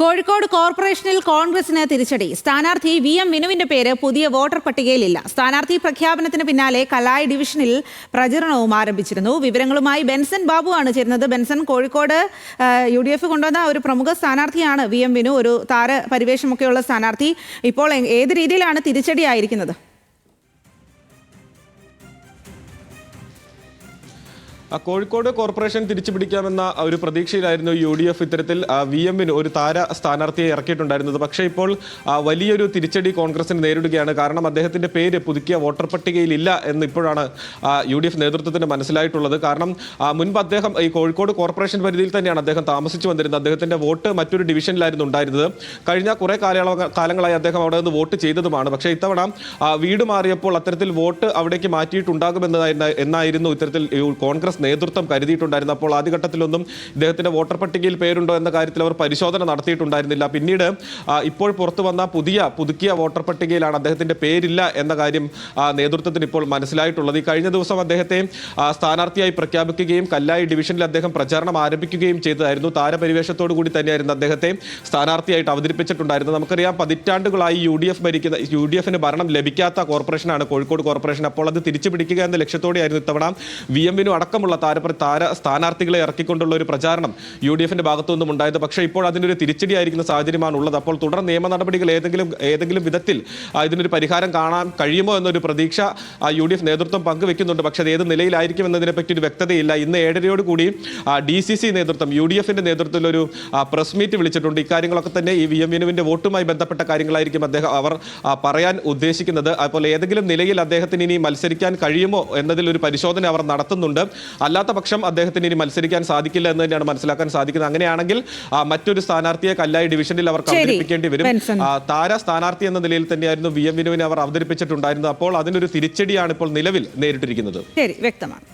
കോഴിക്കോട് കോർപ്പറേഷനിൽ കോൺഗ്രസിന് തിരിച്ചടി. സ്ഥാനാർത്ഥി വി എം വിനുവിന്റെ പേര് പുതിയ വോട്ടർ പട്ടികയിലില്ല. സ്ഥാനാർത്ഥി പ്രഖ്യാപനത്തിന് പിന്നാലെ കലായ് ഡിവിഷനിൽ പ്രചരണവും ആരംഭിച്ചിരുന്നു. വിവരങ്ങളുമായി ബെൻസൺ ബാബുവാണ് ചേരുന്നത്. Benson Kozhikode U D F കൊണ്ടുവന്ന ഒരു പ്രമുഖ സ്ഥാനാർത്ഥിയാണ് വി എം വിനു. ഒരു താര പരിവേഷമൊക്കെയുള്ള സ്ഥാനാർത്ഥി. ഇപ്പോൾ ഏത് രീതിയിലാണ് തിരിച്ചടി കോഴിക്കോട് കോർപ്പറേഷൻ തിരിച്ചു പിടിക്കാമെന്ന ഒരു പ്രതീക്ഷയിലായിരുന്നു യു ഡി എഫ് ഇത്തരത്തിൽ വി എമ്മിന് ഒരു താര സ്ഥാനാർത്ഥിയെ ഇറക്കിയിട്ടുണ്ടായിരുന്നത്. പക്ഷേ ഇപ്പോൾ വലിയൊരു തിരിച്ചടി കോൺഗ്രസിന് നേരിടുകയാണ്. കാരണം അദ്ദേഹത്തിന്റെ പേര് പുതുക്കിയ വോട്ടർ പട്ടികയിൽ ഇല്ല എന്ന് ഇപ്പോഴാണ് യു ഡി എഫ് നേതൃത്വത്തിന് മനസ്സിലായിട്ടുള്ളത്. കാരണം മുൻപ് അദ്ദേഹം ഈ കോഴിക്കോട് കോർപ്പറേഷൻ പരിധിയിൽ തന്നെയാണ് അദ്ദേഹം താമസിച്ചു വന്നിരുന്നത്. അദ്ദേഹത്തിന്റെ വോട്ട് മറ്റൊരു ഡിവിഷനിലായിരുന്നു ഉണ്ടായിരുന്നത്. കഴിഞ്ഞ കുറേ കാലയളവ് കാലങ്ങളായി അദ്ദേഹം അവിടെ നിന്ന് വോട്ട് ചെയ്തതുമാണ്. പക്ഷേ ഇത്തവണ വീട് മാറിയപ്പോൾ അത്തരത്തിൽ വോട്ട് അവിടേക്ക് മാറ്റിയിട്ടുണ്ടാകുമെന്നതായിരുന്നു എന്നായിരുന്നു ഇത്തരത്തിൽ ഈ കോൺഗ്രസ് നേതൃത്വം കരുതിയിട്ടുണ്ടായിരുന്നു അപ്പോൾ ആദ്യഘട്ടത്തിലൊന്നും ഇദ്ദേഹത്തിന്റെ വോട്ടർ പട്ടികയിൽ പേരുണ്ടോ എന്ന കാര്യത്തിൽ അവർ പരിശോധന നടത്തിയിട്ടുണ്ടായിരുന്നില്ല. പിന്നീട് ഇപ്പോൾ പുറത്തു വന്ന പുതിയ പുതുക്കിയ വോട്ടർ പട്ടികയിലാണ് അദ്ദേഹത്തിന്റെ പേരില്ല എന്ന കാര്യം നേതൃത്വത്തിന് ഇപ്പോൾ മനസ്സിലായിട്ടുള്ളത്. ഈ കഴിഞ്ഞ ദിവസം അദ്ദേഹത്തെ സ്ഥാനാർത്ഥിയായി പ്രഖ്യാപിക്കുകയും കല്ലായി ഡിവിഷനിൽ അദ്ദേഹം പ്രചാരണം ആരംഭിക്കുകയും ചെയ്തതായിരുന്നു. താരപരിവേഷത്തോടു കൂടി തന്നെയായിരുന്നു അദ്ദേഹത്തെ സ്ഥാനാർത്ഥിയായിട്ട് അവതരിപ്പിച്ചിട്ടുണ്ടായിരുന്നു നമുക്കറിയാം പതിറ്റാണ്ടുകളായി യു ഡി എഫ് ഭരിക്കുന്ന യു ഡി എഫിന് ഭരണം ലഭിക്കാത്ത കോർപ്പറേഷനാണ് കോഴിക്കോട് കോർപ്പറേഷൻ. അപ്പോൾ അത് തിരിച്ചു പിടിക്കുക എന്ന ലക്ഷ്യത്തോടെയായിരുന്നു ഇത്തവണ വി എമ്മിനും അടക്കമുള്ള താര താര സ്ഥാനാർത്ഥികളെ ഇറക്കിക്കൊണ്ടുള്ള ഒരു പ്രചാരണം യു ഡി എഫിന്റെ ഭാഗത്തു നിന്നും ഉണ്ടായത്. പക്ഷേ ഇപ്പോൾ അതിനൊരു തിരിച്ചടിയായിരിക്കുന്ന സാഹചര്യമാണ് ഉള്ളത് അപ്പോൾ തുടർ നിയമ നടപടികൾ ഏതെങ്കിലും ഏതെങ്കിലും വിധത്തിൽ ഇതിനൊരു പരിഹാരം കാണാൻ കഴിയുമോ എന്നൊരു പ്രതീക്ഷ യു ഡി എഫ് നേതൃത്വം പങ്കുവെക്കുന്നുണ്ട്. പക്ഷേ അത് ഏത് നിലയിലായിരിക്കും എന്നതിനെ പറ്റി ഒരു വ്യക്തതയില്ല. ഇന്ന് ഏഴരയോട് കൂടി ഡി സി സി നേതൃത്വം യു ഡി എഫിന്റെ നേതൃത്വത്തിൽ ഒരു പ്രസ് മീറ്റ് വിളിച്ചിട്ടുണ്ട്. ഇക്കാര്യങ്ങളൊക്കെ തന്നെ ഈ വി എം വിനുവിന്റെ വോട്ടുമായി ബന്ധപ്പെട്ട കാര്യങ്ങളായിരിക്കും അദ്ദേഹം അവർ പറയാൻ ഉദ്ദേശിക്കുന്നത്. അപ്പോൾ ഏതെങ്കിലും നിലയിൽ അദ്ദേഹത്തിന് ഇനി മത്സരിക്കാൻ കഴിയുമോ എന്നതിൽ ഒരു പരിശോധന അവർ നടത്തുന്നുണ്ട്. അല്ലാത്ത പക്ഷം അദ്ദേഹത്തിന് ഇനി മത്സരിക്കാൻ സാധിക്കില്ല എന്ന് തന്നെയാണ് മനസ്സിലാക്കാൻ സാധിക്കുന്നത്. അങ്ങനെയാണെങ്കിൽ മറ്റൊരു സ്ഥാനാർത്ഥിയെ കല്ലായി ഡിവിഷനിൽ അവർ. അവതരിപ്പിക്കേണ്ടി വരും. താര സ്ഥാനാർത്ഥി എന്ന നിലയിൽ തന്നെയായിരുന്നു വി എം വിനുവിനെ അവർ അവതരിപ്പിച്ചിട്ടുണ്ടായിരുന്നത്. അപ്പോൾ അതിനൊരു തിരിച്ചടിയാണ് ഇപ്പോൾ നിലവിൽ നേരിട്ടിരിക്കുന്നത്. ശരി വ്യക്തമാണ്.